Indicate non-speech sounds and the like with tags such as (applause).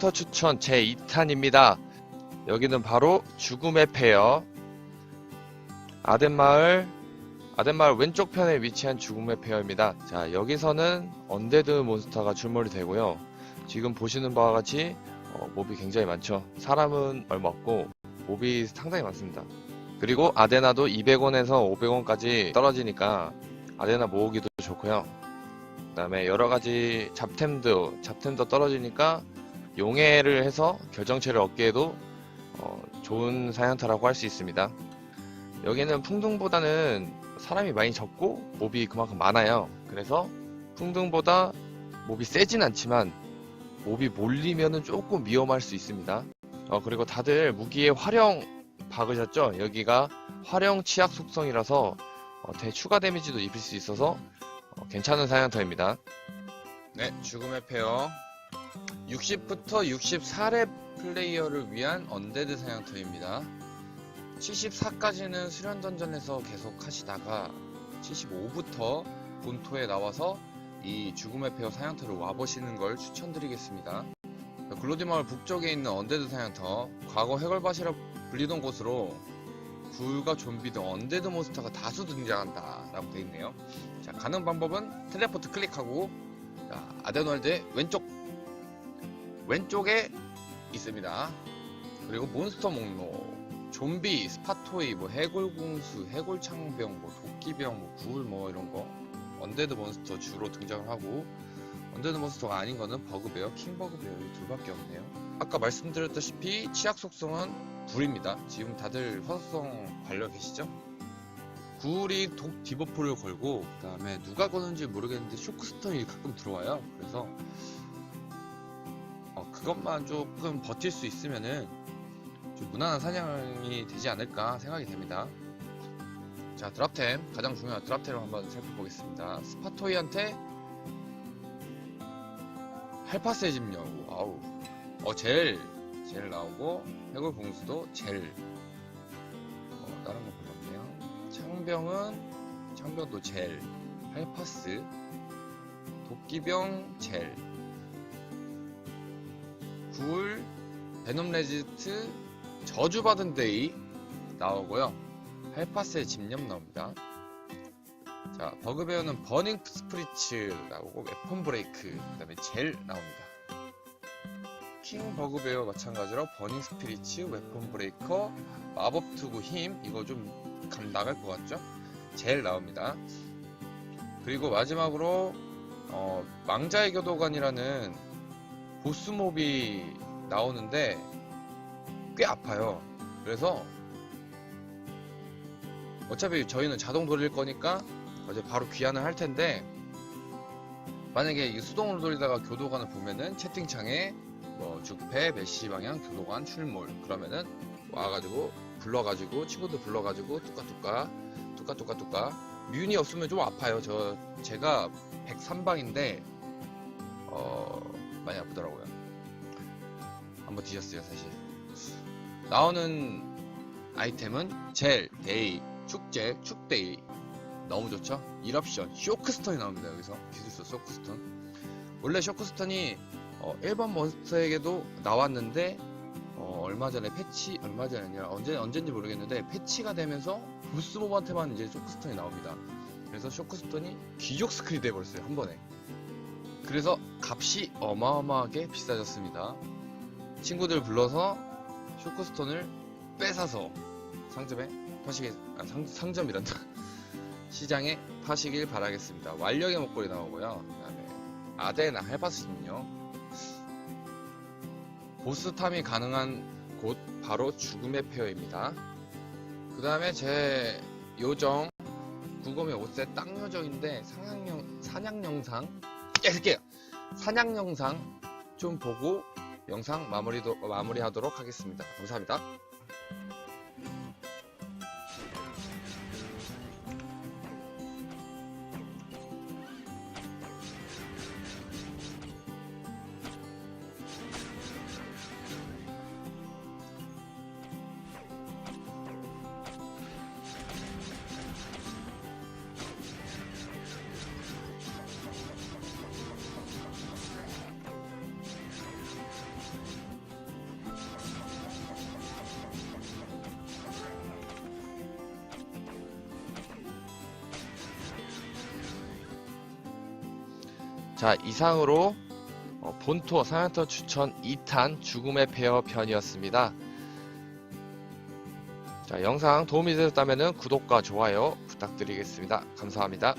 사냥터 추천 제2탄입니다. 여기는 바로 죽음의 폐여. 아덴마을, 아덴마을 왼쪽 편에 위치한 죽음의 폐여입니다. 자, 여기서는 언데드 몬스터가 출몰이 되고요. 지금 보시는 바와 같이 어, 몹이 굉장히 많죠. 사람은 얼마 없고 몹이 상당히 많습니다. 그리고 아데나도 200원에서 500원까지 떨어지니까 아데나 모으기도 좋고요. 그 다음에 여러 가지 잡템도 잡템도 떨어지니까 용해를 해서 결정체를 얻기에도 어, 좋은 사냥터라고 할 수 있습니다. 여기는 풍등보다는 사람이 많이 적고 몹이 그만큼 많아요. 그래서 풍등보다 몹이 세진 않지만 몹이 몰리면은 조금 위험할 수 있습니다. 어, 그리고 다들 무기에 활용 박으셨죠? 여기가 활용 치약 속성이라서 어, 대 추가 데미지도 입힐 수 있어서 어, 괜찮은 사냥터입니다. 네, 죽음의 페어 60부터 64렙 플레이어를 위한 언데드 사냥터입니다. 74까지는 수련 던전에서 계속 하시다가 75부터 본토에 나와서 이 죽음의 페어 사냥터를 와보시는 걸 추천드리겠습니다. 글로디 마을 북쪽에 있는 언데드 사냥터, 과거 해골밭이라 불리던 곳으로 굴과 좀비 등 언데드 몬스터가 다수 등장한다 라고 되어 있네요. 자, 가는 방법은 텔레포트 클릭하고 자, 아데노알드의 왼쪽 왼쪽에 있습니다. 그리고 몬스터 목록, 좀비, 스파토이, 뭐 해골궁수, 해골창병, 뭐 도끼병, 뭐 굴, 뭐 이런 거 언데드 몬스터 주로 등장을 하고 언데드 몬스터가 아닌 거는 버그베어, 킹버그베어 이 둘밖에 없네요. 아까 말씀드렸다시피 치약 속성은 불입니다. 지금 다들 화속성 관려 계시죠? 굴이 독 디버프를 걸고 그 다음에 누가 거는지 모르겠는데 쇼크스톤이 가끔 들어와요. 그래서 어, 그것만 조금 버틸 수 있으면은 좀 무난한 사냥이 되지 않을까 생각이 됩니다. 자 드랍템. 가장 중요한 드랍템을 한번 살펴보겠습니다. 스파토이한테 헬파스의 집력 아우. 어 젤. 젤 나오고 해골 봉수도 젤. 어, 다른 거 별로 없네요. 창병은 창병도 젤. 헬파스. 도끼병 젤 굴 베놈 레지트 저주받은 데이 나오고요. 헬파스의 집념 나옵니다. 자, 버그베어는 버닝 스프리츠 나오고 웨폰 브레이크, 그 다음에 젤 나옵니다. 킹 버그베어 마찬가지로 버닝 스피리츠, 웨폰 브레이커, 마법 투구 힘 이거 좀 감 나갈 것 같죠? 젤 나옵니다. 그리고 마지막으로 어, 망자의 교도관이라는 보스몹이 나오는데 꽤 아파요. 그래서 어차피 저희는 자동 돌릴 거니까 어제 바로 귀환을 할 텐데 만약에 이 수동으로 돌리다가 교도관을 보면은 채팅창에 뭐 죽패 메시 방향 교도관 출몰 그러면은 와가지고 불러가지고 친구들 불러가지고 뚜까뚜까 뚜까뚜까뚜까 뮤니 없으면 좀 아파요 저 제가 103방인데 어 많이 아프더라고요. 한번 뒤졌어요 사실. 나오는 아이템은 젤, 데이, 축제, 축데이. 너무 좋죠? 1옵션. 쇼크스톤이 나옵니다 여기서. 기술서 쇼크스톤. 원래 쇼크스톤이 어, 일반 몬스터에게도 나왔는데 어, 얼마 전에 패치 얼마 전이 아니라 언제 언제인지 모르겠는데 패치가 되면서 보스몹한테만 이제 쇼크스톤이 나옵니다. 그래서 쇼크스톤이 귀족 스크이 돼버렸어요 한 번에 그래서 값이 어마어마하게 비싸졌습니다. 친구들 불러서 쇼크스톤을 뺏어서 상점에 파시게 아, 상, 상점이란다. (laughs) 시장에 파시길 바라겠습니다. 완력의 목걸이 나오고요. 그 다음에 아데나 할바스는요. 보스 탐이 가능한 곳 바로 죽음의 페어입니다. 그 다음에 제 요정 구검의 5세 땅 요정인데 사냥, 사냥 영상 깨끗게 사냥 영상 좀 보고 영상 마무리도, 마무리하도록 하겠습니다. 감사합니다 자, 이상으로 어, 본토 사냥터 추천 2탄 죽음의 페어 편이었습니다. 자, 영상 도움이 되셨다면 구독과 좋아요 부탁드리겠습니다. 감사합니다.